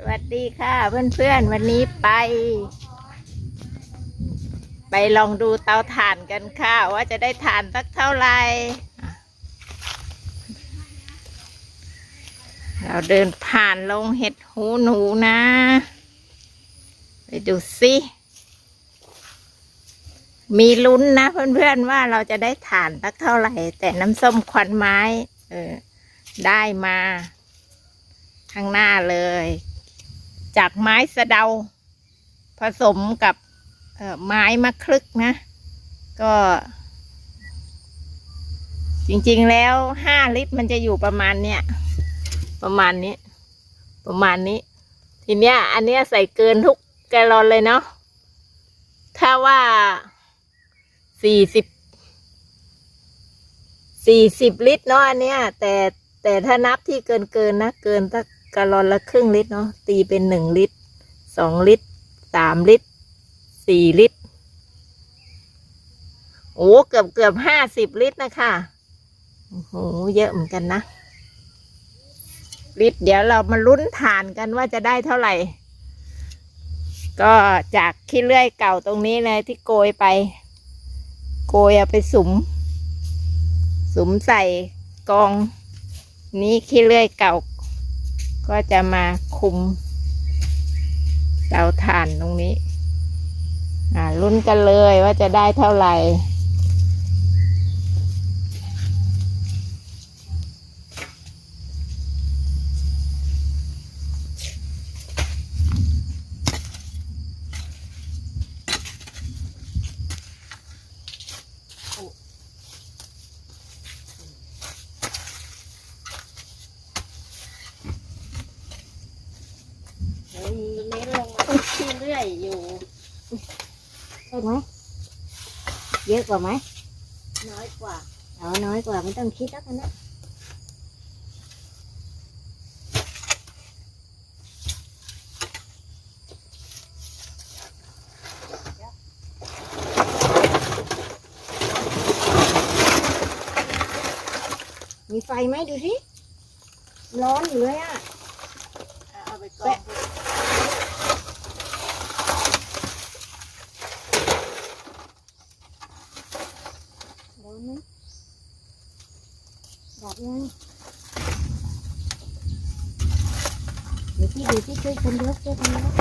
สวัสดีค่ะเพื่อนๆ วันนี้ไป ไปลองดูเตาถ่านกันค่ะ ว่าจะได้ถ่านสักเท่าไหร่เราเดินผ่านลงเห็ดหูหนูนะ ไปดูสิมีลุ้นนะเพื่อนๆว่าเราจะได้ถ่านสักเท่าไหร่ แต่น้ำส้มควันไม้ เออ ได้มา ข้างหน้าเลย จากไม้สะเดา ผสมกับไม้มะคลึกนะ ก็ จริงๆแล้วห้าลิตรมันจะอยู่ประมาณเนี้ยประมาณนี้ ประมาณนี้ ทีเนี้ย อันเนี้ยใส่เกินทุกแกลลอนเลยเนาะถ้าว่าสี่สิบสี่สิบลิตรเนาะอันเนี้ย แต่แต่ถ้านับที่เกินเกินนะ เกินสัก กลลอนละครึ่งลิตรเนาะตีเป็นหนึ่งลิตรสองลิตรสามลิตรสี่ลิตรโอ้เกือบเกือบห้าสิบลิตรนะคะโอ้โหเยอะเหมือนกันนะลิตรเดี๋ยวเรามาลุ้นฐานกันว่าจะได้เท่าไหร่ ก็จากขี้เลื่อยเก่าตรงนี้เลยที่โกยไป โกยเอาไปสุม สุมใส่กอง นี้ขี้เลื่อยเก่า ก็จะมาคุมเตาถ่านตรงนี้ อ่าลุ้นกันเลยว่าจะได้เท่าไหร่ เน้นลงมาที่เรื่อยอยู่ใช่ไหมเยอะกว่าไหมน้อยกว่าเอาน้อยกว่าไม่ต้องคิดแล้วกันนะมีไฟไหมดูสิร้อนอยู่เลยอะเอาไปกอง ร้อนไหม ดับยังเดี๋ยวพี่ดูที่ช่วยคนยกช่วยคนยก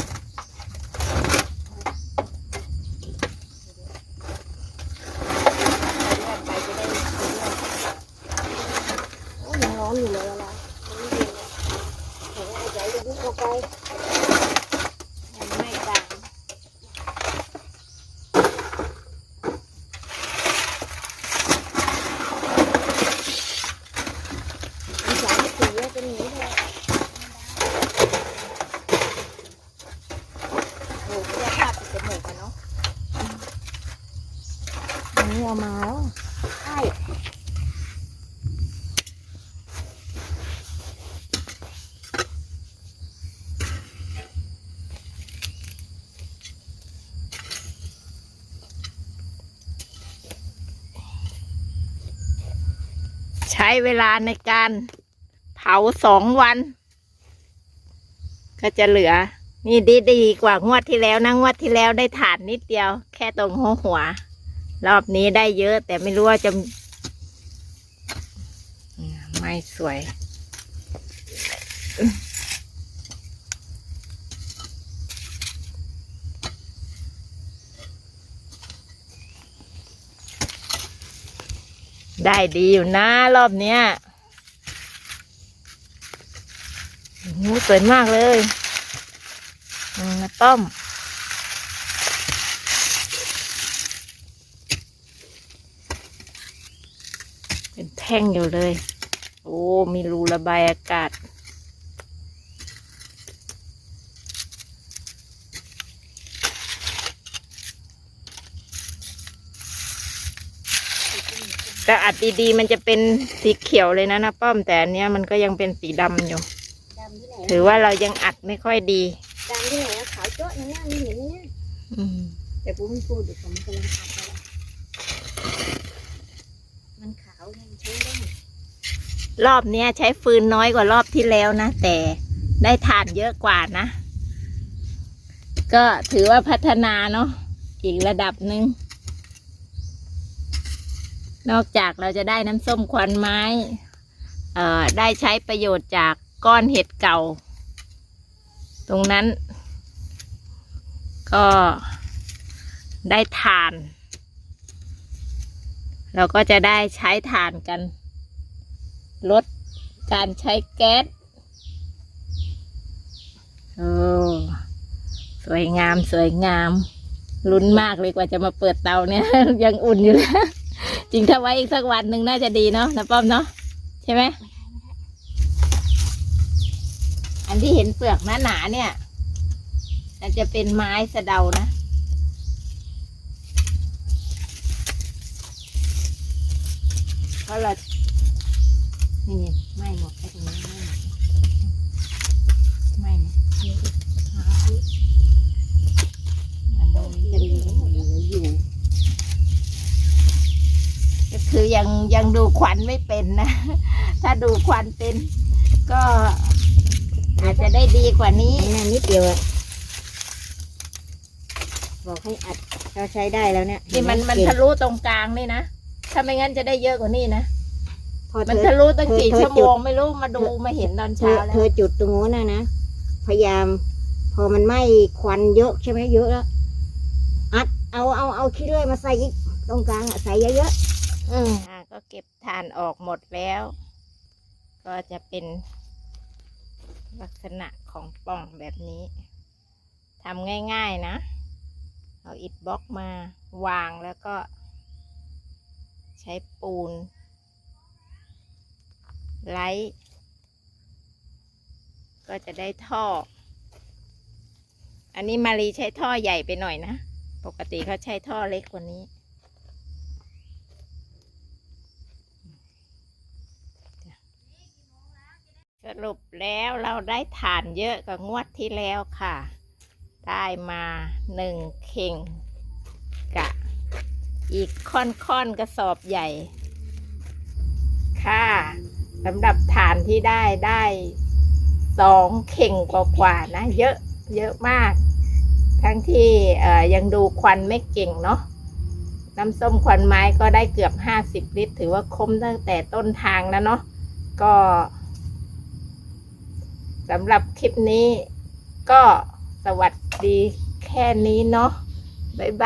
โอ้ยยังร้อนอยู่เลยอะไรโอ้ยใจจะยุบเข้าไป ยังไม่ดัง มีสายสีเป็นอย่างนี้เลย โอ้โหจะภาพติดจมูกอะเนาะ อันนี้เอามาแล้วใช่ ใช้เวลาในการเผาสองวัน ก็จะเหลือ นี่ดีดีกว่างวดที่แล้วนะงวดที่แล้วได้ฐานนิดเดียว แค่ตรงหัวหัว รอบนี้ได้เยอะ แต่ไม่รู้ว่าจะ ไม่สวย ได้ดีอยู่นะรอบเนี้ยหูสวยมากเลยมนะต้อม เป็นแท่งอยู่เลย โอ้ มีรูระบายอากาศ อัดดีๆ มันจะเป็นสีเขียวเลยนะนะป้อมแต่อันเนี้ยมันก็ยังเป็นสีดำอยู่ ดำที่ไหนถือว่าเรายังอัดไม่ค่อยดี ดำที่ไหนอะขาวโจ๊ะนั่นน่ะไม่เห็นเลยเนี่ยอืมแต่กูไม่พูดเดี๋ยวผมกำลังอัดไปแล้วมันขาวยังใช้ได้รอบเนี้ยใช้ฟืนน้อยกว่ารอบที่แล้วนะ แต่ได้ทานเยอะกว่านะ ก็ถือว่าพัฒนาเนาะอีกระดับหนึ่ง นอกจากเราจะได้น้ำส้มควันไม้ได้ใช้ประโยชน์จากก้อนเห็ดเก่า ตรงนั้น ก็ได้ทาน เราก็จะได้ใช้ทานกัน ลดการใช้แก๊สโอ้สวยงามสวยงาม ลุ้นมากเลยกว่าจะมาเปิดเตาเนี่ย ยังอุ่นอยู่เลย จริงถ้าไว้อีกสักวันหนึ่งน่าจะดีเนาะนะป้อมเนาะใช่ไหมอันที่เห็นเปลือกหนาๆเนี่ยอาจจะเป็นไม้สะเดานะเพราะเรานี่ไม่หมดไอ้ตรงนี้ไม่หมดไม่หมดเดี๋ยวหาสิมันตรงนี้จะเหลืออยู่ ก็ คือยังยังดูควันไม่เป็นนะ ถ้าดูควันเป็น ก็อาจจะได้ดีกว่านี้นี่นะนิดเดียวอะบอกให้อัดเราใช้ได้แล้วเนี่ยนี่มันมันเก่งทะลุตรงกลางนี่นะ ถ้าไม่งั้นจะได้เยอะกว่านี้นะพอเธมันอทะลุตั้งกี่เธอชั่วจุโมดงไม่รู้มาดูมาเห็นตอนเธเช้าอแล้เธวอจุดตรงโน้นนะนะ พยายาม พอมันไหม้ควันเยอะใช่ไหมเยอะแล้ว อัดเอาเอาเอาขี้เลื่อยมาใส่อีกตรงกลางอะใส่เยอะอืม อ่าก็เก็บทานออกหมดแล้ว ก็จะเป็นลักษณะของปล่องแบบนี้ทำง่ายๆนะ เอาอิฐบล็อกมาวางแล้วก็ ใช้ปูน ไลท์ก็จะได้ท่อ อันนี้มารีใช้ท่อใหญ่ไปหน่อยนะ ปกติเขาใช้ท่อเล็กกว่านี้ รุปแล้วเราได้ฐานเยอะกว่างวดที่แล้วค่ะ ได้มาหนึ่งเข่งกะ อีกค่อนๆกระสอบใหญ่ ค่ะสำหรับฐานที่ได้ได้สองเข่งกว่าๆนะ เยอะเยอะมาก ทั้งที่ยังดูควันไม่เก่งเนาะน้ำส้มควันไม้ก็ได้เกือบห้าสิบลิตร ถือว่าค้มตั้งแต่ต้นทางแล้วเนาะก็ สำหรับคลิปนี้ก็สวัสดีแค่นี้เนาะบ๊ายบาย